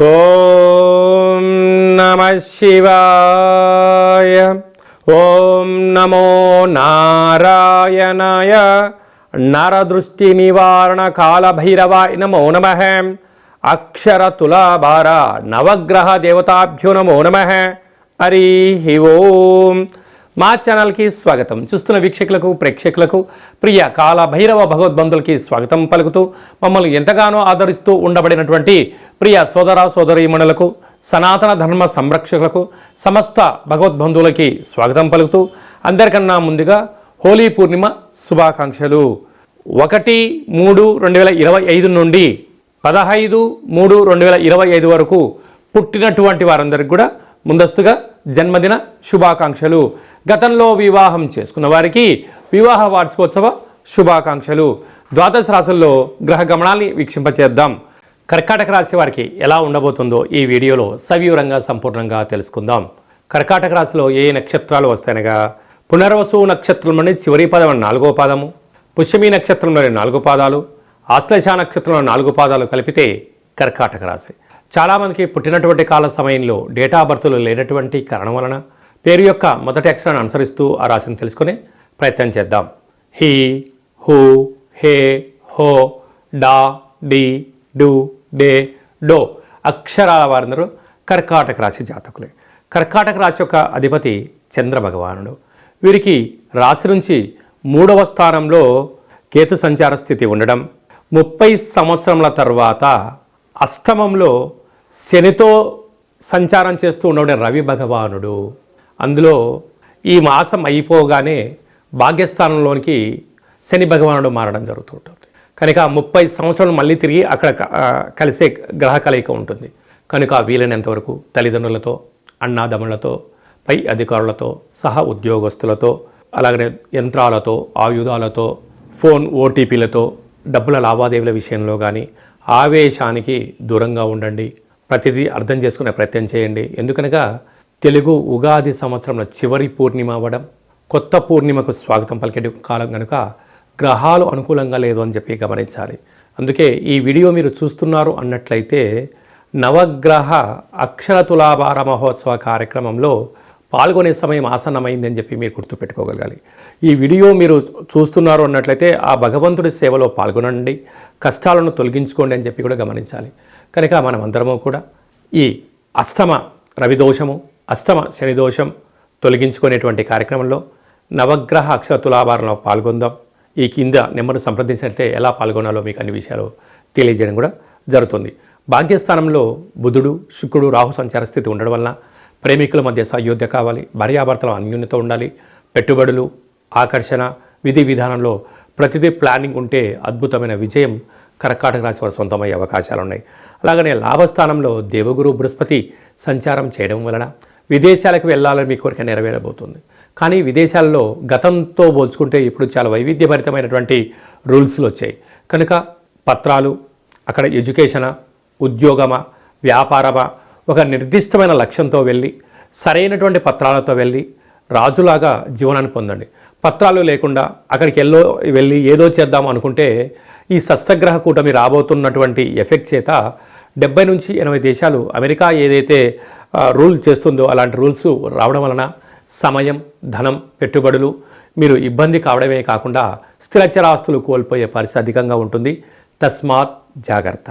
ఓం నమ శివాయ. ఓం నమో నారాయణాయ. నరదృష్టి నివారణ కాళభైరవాయ నమో నమ. అక్షర తులాభార నవగ్రహ దేవతాభ్యో నమో నమ. హరి ఓం. మా ఛానల్కి స్వాగతం. చూస్తున్న వీక్షకులకు ప్రేక్షకులకు ప్రియ కాల భైరవ భగవద్బంధులకి స్వాగతం పలుకుతూ మమ్మల్ని ఎంతగానో ఆదరిస్తూ ఉండబడినటువంటి ప్రియ సోదర సోదరీమణులకు సనాతన ధర్మ సంరక్షకులకు సమస్త భగవద్బంధువులకి స్వాగతం పలుకుతూ అందరికన్నా ముందుగా హోలీ పూర్ణిమ శుభాకాంక్షలు. ఒకటి మూడు రెండు వేల ఇరవై ఐదు నుండి పదహైదు మూడు రెండు వేల ఇరవై ఐదు వరకు పుట్టినటువంటి వారందరికి కూడా ముందస్తుగా జన్మదిన శుభాకాంక్షలు. గతంలో వివాహం చేసుకున్న వారికి వివాహ వార్షికోత్సవ శుభాకాంక్షలు. ద్వాదశ రాశుల్లో గ్రహ గమనాల్ని వీక్షింపచేద్దాం. కర్కాటక రాశి వారికి ఎలా ఉండబోతుందో ఈ వీడియోలో సవివరంగా సంపూర్ణంగా తెలుసుకుందాం. కర్కాటక రాశిలో ఏ నక్షత్రాలు వస్తాయనగా పునర్వసు నక్షత్రంలోని చివరి పదం నాలుగో పాదము పుష్యమి నక్షత్రంలోని నాలుగు పాదాలు ఆశ్లేష నక్షత్రంలో నాలుగు పాదాలు కలిపితే కర్కాటక రాశి. చాలామందికి పుట్టినటువంటి కాల సమయంలో డేటా బర్త్లు లేనటువంటి కారణం వలన పేరు యొక్క మొదటి అక్షరాన్ని అనుసరిస్తూ ఆ రాశిని తెలుసుకునే ప్రయత్నం చేద్దాం. హీ హూ హే హో డా డి డు. డే డో అక్షరాల వారందరూ కర్కాటక రాశి జాతకులే. కర్కాటక రాశి యొక్క అధిపతి చంద్ర భగవానుడు వీరికి రాశి నుంచి మూడవ స్థానంలో కేతు సంచార స్థితి ఉండడం ముప్పై సంవత్సరముల తర్వాత అష్టమంలో శనితో సంచారం చేస్తూ ఉండడం రవి భగవానుడు. అందులో ఈ మాసం అయిపోగానే భాగ్యస్థానంలోనికి శని భగవానుడు మారడం జరుగుతుంటుంది. కనుక ముప్పై సంవత్సరాలు మళ్ళీ తిరిగి అక్కడ కలిసే గ్రహ కలయిక ఉంటుంది. కనుక వీలైనంతవరకు తల్లిదండ్రులతో అన్నాదమ్ములతో పై అధికారులతో సహ ఉద్యోగస్తులతో అలాగనే యంత్రాలతో ఆయుధాలతో ఫోన్ ఓటీపీలతో డబ్బుల లావాదేవీల విషయంలో కానీ ఆవేశానికి దూరంగా ఉండండి. ప్రతిదీ అర్థం చేసుకునే ప్రయత్నం చేయండి. ఎందుకనగా తెలుగు ఉగాది సంవత్సరంలో చివరి పూర్ణిమ అవ్వడం కొత్త పూర్ణిమకు స్వాగతం పలికే కాలం కనుక గ్రహాలు అనుకూలంగా లేదు అని చెప్పి గమనించాలి. అందుకే ఈ వీడియో మీరు చూస్తున్నారు అన్నట్లయితే నవగ్రహ అక్షర తులాభార మహోత్సవ కార్యక్రమంలో పాల్గొనే సమయం ఆసన్నమైందని చెప్పి మీరు గుర్తుపెట్టుకోగలగాలి. ఈ వీడియో మీరు చూస్తున్నారు అన్నట్లయితే ఆ భగవంతుడి సేవలో పాల్గొనండి కష్టాలను తొలగించుకోండి అని చెప్పి కూడా గమనించాలి. కనుక మనం అందరము కూడా ఈ అష్టమ రవిదోషము అష్టమ శనిదోషం తొలగించుకునేటువంటి కార్యక్రమంలో నవగ్రహ అక్షర తులాభారంలో పాల్గొందాం. ఈ కింద నెంబర్ను సంప్రదించినట్లయితే ఎలా పాల్గొనాలో మీకు అన్ని విషయాలు తెలియజేయడం కూడా జరుగుతుంది. భాగ్యస్థానంలో బుధుడు శుక్రుడు రాహు సంచార స్థితి ఉండడం వలన ప్రేమికుల మధ్య సయోధ్య కావాలి. భార్యాభర్తల అన్యూన్యత ఉండాలి. పెట్టుబడులు ఆకర్షణ విధి విధానంలో ప్రతిదీ ప్లానింగ్ ఉంటే అద్భుతమైన విజయం కర్కాటక రాశి వారు సొంతమయ్యే అవకాశాలు ఉన్నాయి. అలాగనే లాభస్థానంలో దేవగురు బృహస్పతి సంచారం చేయడం వలన విదేశాలకు వెళ్ళాలని మీ కోరిక నెరవేరబోతుంది. కానీ విదేశాల్లో గతంతో పోల్చుకుంటే ఇప్పుడు చాలా వైవిధ్యభరితమైనటువంటి రూల్స్లు వచ్చాయి కనుక పత్రాలు అక్కడ ఎడ్యుకేషనా ఉద్యోగమా వ్యాపారమా ఒక నిర్దిష్టమైన లక్ష్యంతో వెళ్ళి సరైనటువంటి పత్రాలతో వెళ్ళి రాజులాగా జీవనాన్ని పొందండి. పత్రాలు లేకుండా అక్కడికి వెళ్ళో వెళ్ళి ఏదో చేద్దాం అనుకుంటే ఈ సస్తగ్రహ కూటమి రాబోతున్నటువంటి ఎఫెక్ట్ చేత డెబ్బై నుంచి ఎనభై దేశాలు అమెరికా ఏదైతే రూల్ చేస్తుందో అలాంటి రూల్స్ రావడం వలన సమయం ధనం పెట్టుబడులు మీరు ఇబ్బంది కావడమే కాకుండా స్థిరచరాస్తులు కోల్పోయే పరిస్థితి అధికంగా ఉంటుంది. తస్మాత్ జాగ్రత్త.